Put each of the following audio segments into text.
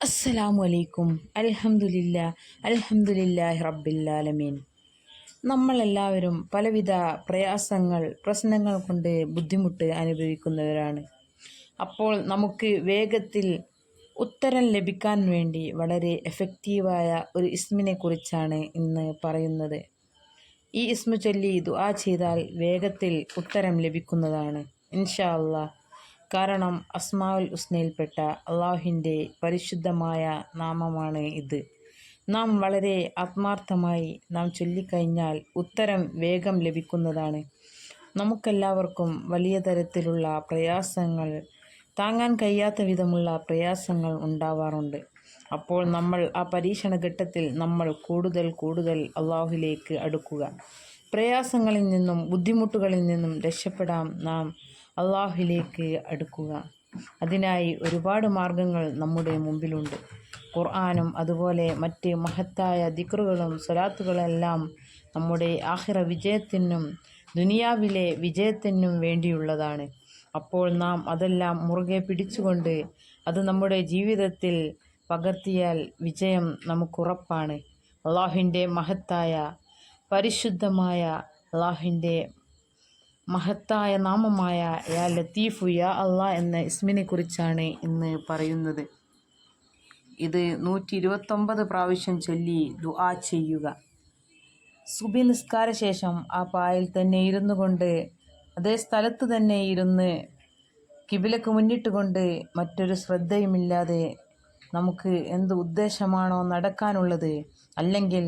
അസ്സലാമു അലൈക്കും. അലഹമുല്ല അൽഹംദുലില്ലാഹി റബ്ബില്ലാലമീൻ നമ്മളെല്ലാവരും പലവിധ പ്രയാസങ്ങൾ പ്രശ്നങ്ങൾ കൊണ്ട് ബുദ്ധിമുട്ട് അനുഭവിക്കുന്നവരാണ്. അപ്പോൾ നമുക്ക് വേഗത്തിൽ ഉത്തരം ലഭിക്കാൻ വേണ്ടി വളരെ എഫക്റ്റീവായ ഒരു ഇസ്മിനെ കുറിച്ചാണ് ഇന്ന് പറയുന്നത്. ഈ ഇസ്മു ചൊല്ലി ദുആ ചെയ്താൽ വേഗത്തിൽ ഉത്തരം ലഭിക്കുന്നതാണ്. ഇൻഷാ അല്ലാഹ് കാരണം അസ്മാവുൽ ഉസ്നയിൽപ്പെട്ട അള്ളാഹുവിന്റെ പരിശുദ്ധമായ നാമമാണ് ഇത്. നാം വളരെ ആത്മാർത്ഥമായി നാം ചൊല്ലിക്കഴിഞ്ഞാൽ ഉത്തരം വേഗം ലഭിക്കുന്നതാണ്. നമുക്കെല്ലാവർക്കും വലിയ തരത്തിലുള്ള പ്രയാസങ്ങൾ താങ്ങാൻ കഴിയാത്ത വിധമുള്ള പ്രയാസങ്ങൾ ഉണ്ടാവാറുണ്ട്. അപ്പോൾ നമ്മൾ ആ പരീക്ഷണ ഘട്ടത്തിൽ നമ്മൾ കൂടുതൽ കൂടുതൽ അള്ളാഹുലേക്ക് അടുക്കുക. പ്രയാസങ്ങളിൽ നിന്നും ബുദ്ധിമുട്ടുകളിൽ നിന്നും രക്ഷപ്പെടാം നാം. അള്ളാഹുലേക്ക് അടുക്കുക. അതിനായി ഒരുപാട് മാർഗങ്ങൾ നമ്മുടെ മുമ്പിലുണ്ട്. ഖുർആാനും അതുപോലെ മറ്റ് മഹത്തായ ദിക്റുകളും സ്വലാത്തുകളെല്ലാം നമ്മുടെ ആഹിറ വിജയത്തിനും ദുനിയാവിലെ വിജയത്തിനും വേണ്ടിയുള്ളതാണ്. അപ്പോൾ നാം അതെല്ലാം മുറുകെ പിടിച്ചുകൊണ്ട് അത് നമ്മുടെ ജീവിതത്തിൽ പകർത്തിയാൽ വിജയം നമുക്കുറപ്പാണ്. അള്ളാഹുവിന്റെ മഹത്തായ പരിശുദ്ധമായ അള്ളാഹുവിന്റെ മഹത്തായ നാമമായ യാ ലത്തീഫു യാ അള്ളാ എന്ന ഇസ്മിനെ കുറിച്ചാണ് ഇന്ന് പറയുന്നത്. ഇത് നൂറ്റി ഇരുപത്തൊമ്പത് പ്രാവശ്യം ചൊല്ലി ദുആ ചെയ്യുക. സുബി നിസ്കാര ശേഷം ആ പായിൽ തന്നെ ഇരുന്നു കൊണ്ട് അതേ സ്ഥലത്ത് തന്നെ ഇരുന്ന് കിബിലക്ക് മുന്നിട്ട് കൊണ്ട് മറ്റൊരു ശ്രദ്ധയുമില്ലാതെ നമുക്ക് എന്ത് ഉദ്ദേശമാണോ നടക്കാനുള്ളത് അല്ലെങ്കിൽ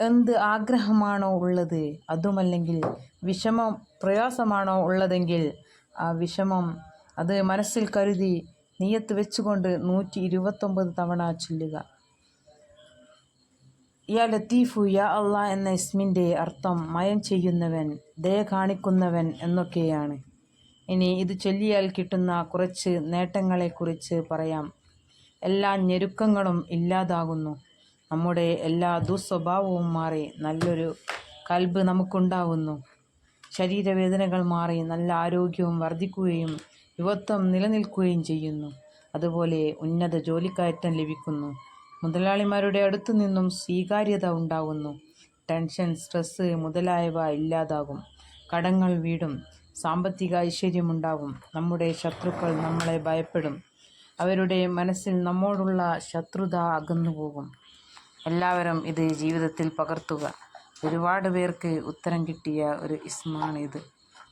എന്ത് ആഗ്രഹമാണോ ഉള്ളത്? അതുമല്ലെങ്കിൽ വിഷമം പ്രയാസമാണോ ഉള്ളതെങ്കിൽ ആ വിഷമം അത് മനസ്സിൽ കരുതി നീയത്ത് വെച്ചുകൊണ്ട് നൂറ്റി ഇരുപത്തൊമ്പത് തവണ ചൊല്ലുക. യാ ലത്തീഫു യാ അള്ളാ എന്ന ഇസ്മിന്റെ അർത്ഥം മയം ചെയ്യുന്നവൻ ദയ കാണിക്കുന്നവൻ എന്നൊക്കെയാണ്. ഇനി ഇത് ചൊല്ലിയാൽ കിട്ടുന്ന കുറച്ച് നേട്ടങ്ങളെക്കുറിച്ച് പറയാം. എല്ലാ ഞെരുക്കങ്ങളും ഇല്ലാതാകുന്നു. നമ്മുടെ എല്ലാ ദുസ്വഭാവവും മാറി നല്ലൊരു കൽബ് നമുക്കുണ്ടാവുന്നു. ശരീരവേദനകൾ മാറി നല്ല ആരോഗ്യവും വർദ്ധിക്കുകയും യുവത്വം നിലനിൽക്കുകയും ചെയ്യുന്നു. അതുപോലെ ഉന്നത ജോലിക്കയറ്റം ലഭിക്കുന്നു. മുതലാളിമാരുടെ അടുത്തു നിന്നും സ്വീകാര്യത ഉണ്ടാകുന്നു ടെൻഷൻ സ്ട്രെസ് മുതലായവ ഇല്ലാതാകും. കടങ്ങൾ വീടും സാമ്പത്തിക ഐശ്വര്യമുണ്ടാകും. നമ്മുടെ ശത്രുക്കൾ നമ്മളെ ഭയപ്പെടും. അവരുടെ മനസ്സിൽ നമ്മോടുള്ള ശത്രുത അകന്നുപോകും. എല്ലാവരും ഇത് ജീവിതത്തിൽ പകർത്തുക. ഒരുപാട് പേർക്ക് ഉത്തരം കിട്ടിയ ഒരു ഇസ്മാണ് ഇത്.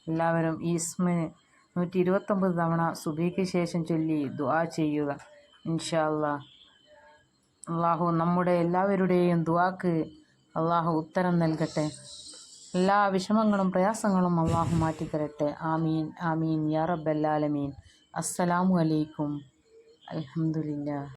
എല്ലാവരും ഈ ഇസ്മിന് നൂറ്റി ഇരുപത്തൊമ്പത് തവണ സുബിക്ക് ശേഷം ചൊല്ലി ദുആ ചെയ്യുക. ഇൻഷാ അള്ളാഹു നമ്മുടെ എല്ലാവരുടെയും ദുവാക്ക് അള്ളാഹു ഉത്തരം നൽകട്ടെ. എല്ലാ വിഷമങ്ങളും പ്രയാസങ്ങളും അള്ളാഹു മാറ്റിത്തരട്ടെ. ആമീൻ ആമീൻ. യാ റബ്ബല്ലാലമീൻ അസ്സലാമു അലൈക്കും. അൽഹംദുലില്ലാ